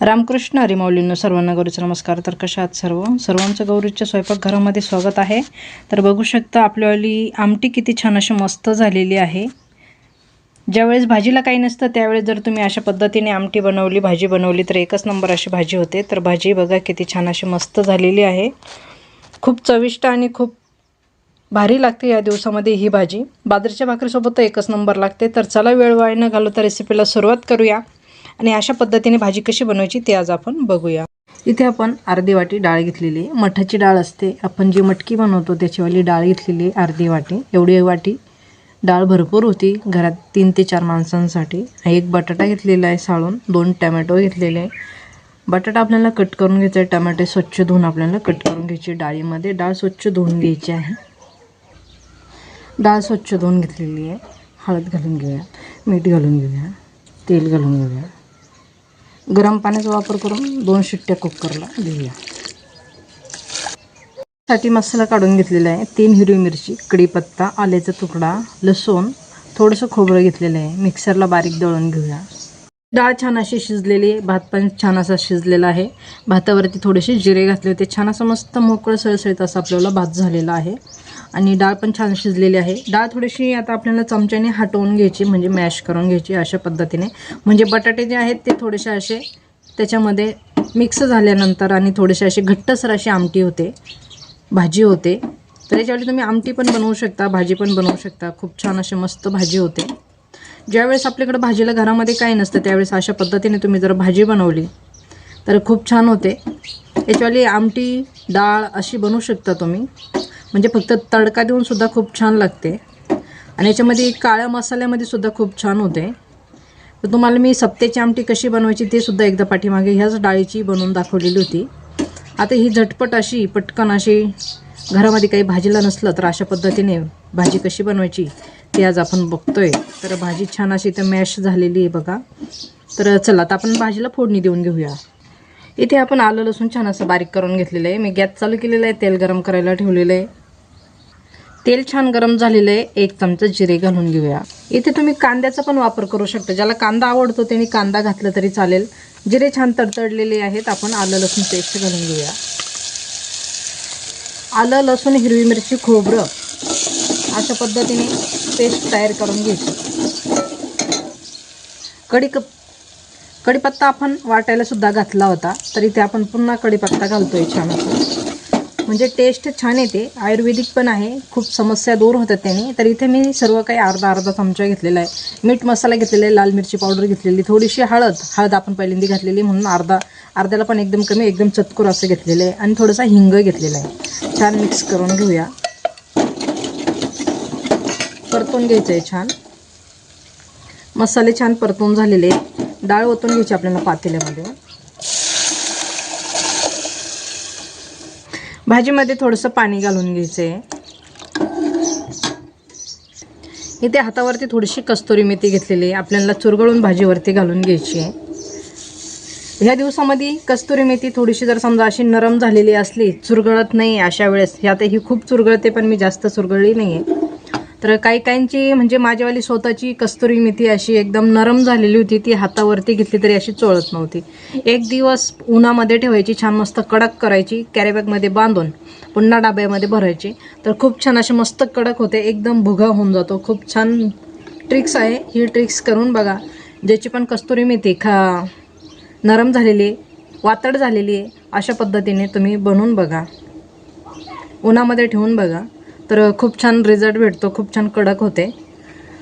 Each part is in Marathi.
रामकृष्ण हरिमाऊलींनो सर्वांना गौरीचं नमस्कार. तर कशा आहात सर्व? सर्वांचं गौरीच्या स्वयंपाकघरामध्ये स्वागत आहे. तर बघू शकता आपल्यावाली आमटी किती छान अशी मस्त झालेली आहे. ज्यावेळेस भाजीला काही नसतं त्यावेळेस जर तुम्ही अशा पद्धतीने आमटी बनवली भाजी बनवली तर एकच नंबर अशी भाजी होते. तर भाजी बघा किती छान अशी मस्त झालेली आहे. खूप चविष्ट आणि खूप भारी लागते या दिवसामध्ये ही भाजी. बाजरीच्या भाकरीसोबत तर एकच नंबर लागते. तर चला वेळ वाया न घालू तर रेसिपीला सुरुवात करूया. आणि अशा पद्धतीने भाजी कशी बनवायची ते आज आपण बघूया. इथे आपण अर्धी वाटी डाळ घेतलेली आहे. मठाची डाळ असते. आपण जी मटकी बनवतो त्याचीवाली डाळ घेतलेली आहे अर्धी वाटी. एवढी वाटी डाळ भरपूर होती घरात तीन ते चार माणसांसाठी. एक बटाटा घेतलेला आहे साळून. दोन टमॅटो घेतलेले आहे. बटाटा आपल्याला कट करून घ्यायचा आहे. टमॅटे स्वच्छ धुवून आपल्याला कट करून घ्यायची डाळीमध्ये डाळ स्वच्छ धुवून घ्यायची आहे. डाळ स्वच्छ धुवून घेतलेली आहे. हळद घालून घेऊया. मीठ घालून घेऊया. तेल घालून घेऊया. गरम पाण्याचा वापर करून दोन शिट्ट्या कुकरला देऊया साठी मसाला काढून घेतलेला आहे. तीन हिरवी मिरची कढीपत्ता आल्याचा तुकडा लसूण थोडंसं खोबरं घेतलेलं आहे. मिक्सरला बारीक दळून घेऊया. डाळ छान अशी शिजलेली आहे. भात पण छान असा शिजलेला आहे. भातावरती थोडेसे जिरे घातले होते. छान असं मस्त मोकळं सळसळीत असं आपल्याला भात झालेला आहे. आणि डाळ पण छान शिजलेली आहे. डाळ थोडीशी आता आपल्याला चमच्याने हटवून घ्यायची म्हणजे मॅश करून घ्यायची अशा पद्धतीने. म्हणजे बटाटे जे आहेत ते थोडेसे असे त्याच्यामध्ये मिक्स झाल्यानंतर आणि थोडेसे असे घट्टसर अशी आमटी होते भाजी होते. तर याच्यावेळी तुम्ही आमटी पण बनवू शकता भाजी पण बनवू शकता. खूप छान अशी मस्त भाजी होते. ज्यावेळेस आपल्याकडं भाजीला घरामध्ये काही नसतं त्यावेळेस अशा पद्धतीने तुम्ही जर भाजी बनवली तर खूप छान होते. याच्यावाली आमटी डाळ अशी बनवू शकता तुम्ही. म्हणजे फक्त तडका देऊन सुद्धा खूप छान लागते. आणि याच्यामध्ये काळ्या मसाल्यामध्ये सुद्धा खूप छान होते. तर तुम्हाला मी सप्त्याची आमटी कशी बनवायची ते सुद्धा एकदा पाठीमागे ह्याच डाळीची बनवून दाखवलेली होती. आता ही झटपट अशी पटकन अशी घरामध्ये काही भाजीला नसलं तर अशा पद्धतीने भाजी कशी बनवायची ते आज आपण बघतोय. तर भाजी छान अशी इथं मॅश झालेली आहे बघा. तर चला आता आपण भाजीला फोडणी देऊन घेऊया. इथे आपण आलं लसूण छान असं बारीक करून घेतलेलं आहे. मी गॅस चालू केलेलं आहे तेल गरम करायला ठेवलेलं आहे. तेल छान गरम झालेलं आहे. एक चमचा जिरे घालून घेऊया. इथे तुम्ही कांद्याचा पण वापर करू शकता. ज्याला कांदा आवडतो त्यांनी कांदा घातला तरी चालेल. जिरे छान तडतडलेले आहेत. आपण आलं लसूण पेस्ट घालून घेऊया. आलं लसूण हिरवी मिरची खोबरं अशा पद्धतीने पेस्ट तयार करून घ्यायची. कढी कढीपत्ता आपण वाटायला सुद्धा घातला होता. तरी ते आपण पुन्हा कढीपत्ता घालतोय छान असं. म्हणजे टेस्ट छान येते. आयुर्वेदिक पण आहे. खूप समस्या दूर होतात त्याने. तर इथे मी सर्व काही अर्धा अर्धा चमचा घेतलेला आहे. मीठ मसाला घेतलेला आहे. लाल मिरची पावडर घेतलेली. थोडीशी हळद. हळद आपण पहिल्यांदी घातलेली म्हणून अर्धा. अर्ध्याला पण एकदम कमी एकदम चतकूर असं घेतलेलं आहे. आणि थोडासा हिंग घेतलेला आहे. छान मिक्स करून घेऊया. परतून घ्यायचं आहे छान. मसाले छान परतून झालेले आहेत. डाळ ओतून घ्यायची आपल्याला पातेल्यामध्ये. भाजीमध्ये थोडंसं पाणी घालून घ्यायचं. आहे इथे हातावरती थोडीशी कस्तुरी मेथी घेतलेली आहे. आपल्याला चुरगळून भाजीवरती घालून घ्यायची आहे. ह्या दिवसामध्ये कस्तुरी मेथी थोडीशी जर समजा अशी नरम झालेली असली चुरगळत नाही अशा वेळेस ह्यात ही खूप चुरगळते पण मी जास्त चुरगळली नाही आहे तर काही काहींची म्हणजे माझ्यावाली स्वतःची कस्तुरी मेथी अशी एकदम नरम झालेली होती ती हातावरती घेतली तरी अशी चोळत नव्हती. एक दिवस उन्हामध्ये ठेवायची छान मस्त कडक करायची कॅरीबॅगमध्ये बांधून पुन्हा डब्यामध्ये भरायची. तर खूप छान असे मस्त कडक होते एकदम भुगा होऊन जातो. खूप छान ट्रिक्स आहे ही ट्रिक्स करून बघा. ज्याची पण कस्तुरी मेथी खा नरम झालेली आहे वातड झालेली आहे अशा पद्धतीने तुम्ही बनवून बघा. उन्हामध्ये ठेवून बघा. तर खूप छान रिझल्ट भेटतो खूप छान कडक होते.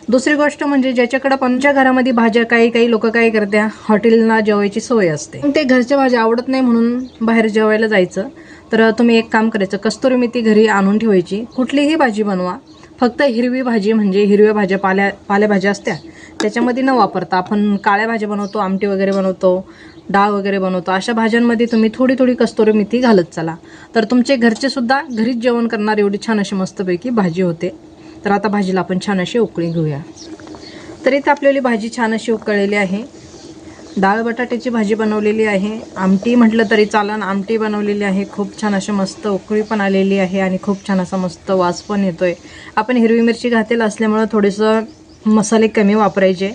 दुसरी गोष्ट म्हणजे ज्याच्याकडं पंच्या घरामध्ये भाज्या काही काही लोक काय करत्या हॉटेलला जेवायची सोय असते. ते घरच्या भाज्या आवडत नाही म्हणून बाहेर जेवायला जायचं. तर तुम्ही एक काम करायचं कस्तुरी मेथी घरी आणून ठेवायची. कुठलीही भाजी बनवा. फक्त हिरवी भाजी म्हणजे हिरव्या भाज्या पाल्या पालेभाज्या असत्या. त्याच्यामध्ये न वापरता आपण काळ्या भाज्या बनवतो आमटी वगैरे बनवतो. डाळ वगैरे बनवतो. अशा भाज्यांमध्ये तुम्ही थोडी थोडी कस्तुरी मेथी घालत चला. तर तुमचे घरचे सुद्धा घरीच जेवण करणार एवढी छान अशी मस्तपैकी भाजी होते. तर आता भाजीला आपण छान अशी उकळी घेऊया. तर इथे आपल्याली भाजी छान अशी उकळलेली आहे. डाळ बटाट्याची भाजी बनवलेली आहे. आमटी म्हटलं तरी चालन आमटी बनवलेली आहे. खूप छान अशी मस्त उकळी पण आलेली आहे आणि खूप छान असा मस्त वास पण येतोय. आपण हिरवी मिरची घातेल असल्यामुळं थोडंसं मसाले कमी वापरायचे.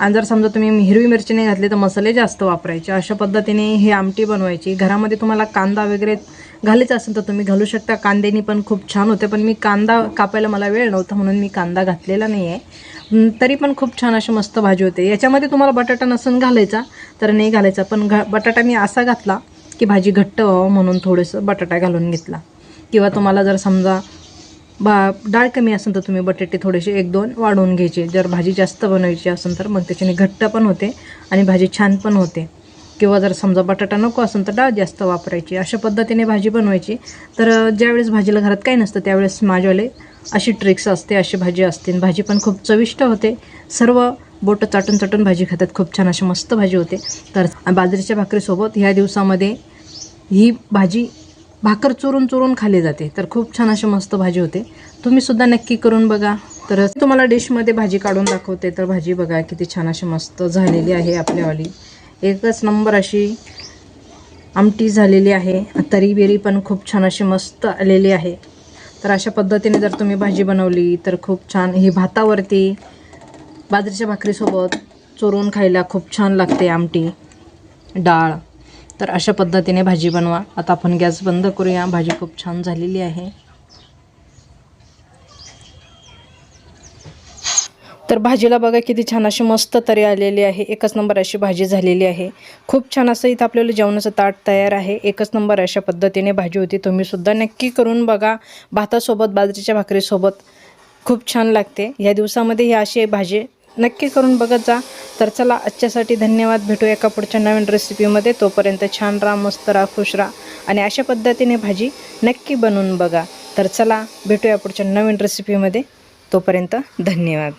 आणि जर समजा तुम्ही हिरवी मिरची नाही घातली तर मसाले जास्त वापरायचे. अशा पद्धतीने ही आमटी बनवायची. घरामध्ये तुम्हाला कांदा वगैरे घालायचा असेल तर तुम्ही घालू शकता. कांद्यानी पण खूप छान होते पण मी कांदा कापायला मला वेळ नव्हता म्हणून मी कांदा घातलेला नाही आहे तरी पण खूप छान अशी मस्त भाजी होते. याच्यामध्ये तुम्हाला बटाटा नसून घालायचा तर नाही घालायचा. पण घ बटाटा मी असा घातला की भाजी घट्ट व्हावं म्हणून थोडंसं बटाटा घालून घेतला. किंवा तुम्हाला जर समजा बा डाळ कमी असेल तर तुम्ही बटाटे थोडेसे एक दोन वाढवून घ्यायचे. जर भाजी जास्त बनवायची असेल तर मग त्याच्याने घट्ट पण होते आणि भाजी छान पण होते. किंवा जर समजा बटाटा नको असेल तर डाळ जास्त वापरायची. अशा पद्धतीने भाजी बनवायची. तर ज्यावेळेस भाजीला घरात काही नसतं त्यावेळेस माझ्यावाले अशी ट्रिक्स असते अशी भाजी असते. भाजी पण खूप चविष्ट होते. सर्व बोटं चाटून चाटून भाजी खातात. खूप छान अशी मस्त भाजी होते. तर बाजरीच्या भाकरीसोबत ह्या दिवसामध्ये ही भाजी भाकर चुरून चुरून खाली जाते. तर खूप छान अशी मस्त भाजी होते. तुम्ही सुद्धा नक्की करून बघा. तर तुम्हाला डिशमध्ये भाजी काढून दाखवते. तर भाजी बघा किती छान अशी मस्त झालेली आहे आपल्यावाली एकच नंबर अशी आमटी झालेली आहे. तरी बेरी पण खूप छान अशी मस्त आलेली आहे. तर अशा पद्धतीने जर तुम्ही भाजी बनवली तर खूप छान. ही भातावरती बाजरीच्या भाकरीसोबत चोरून खायला खूप छान लागते आमटी. डाळ. तर अशा पद्धतीने भाजी बनवा. आता आपण गॅस बंद करूया. भाजी खूप छान झालेली आहे. तर भाजीला बघा किती छान अशी मस्त तरी आलेली आहे. एकच नंबर अशी भाजी झालेली आहे. खूप छान असं इथं आपल्याला जेवणाचं ताट तयार आहे. एकच नंबर अशा पद्धतीने भाजी होती. तुम्ही सुद्धा नक्की करून बघा. भातासोबत बाजरीच्या भाकरीसोबत खूप छान लागते. या दिवसामध्ये ही अशी भाजी नक्की करून बघत जा. तर चला आजच्यासाठी धन्यवाद. भेटू एका पुढच्या नवीन रेसिपीमध्ये तोपर्यंत छान राहा मस्त राहा खुश राहा. आणि अशा पद्धतीने भाजी नक्की बनवून बघा. तर चला भेटूया पुढच्या नवीन रेसिपीमध्ये तोपर्यंत धन्यवाद.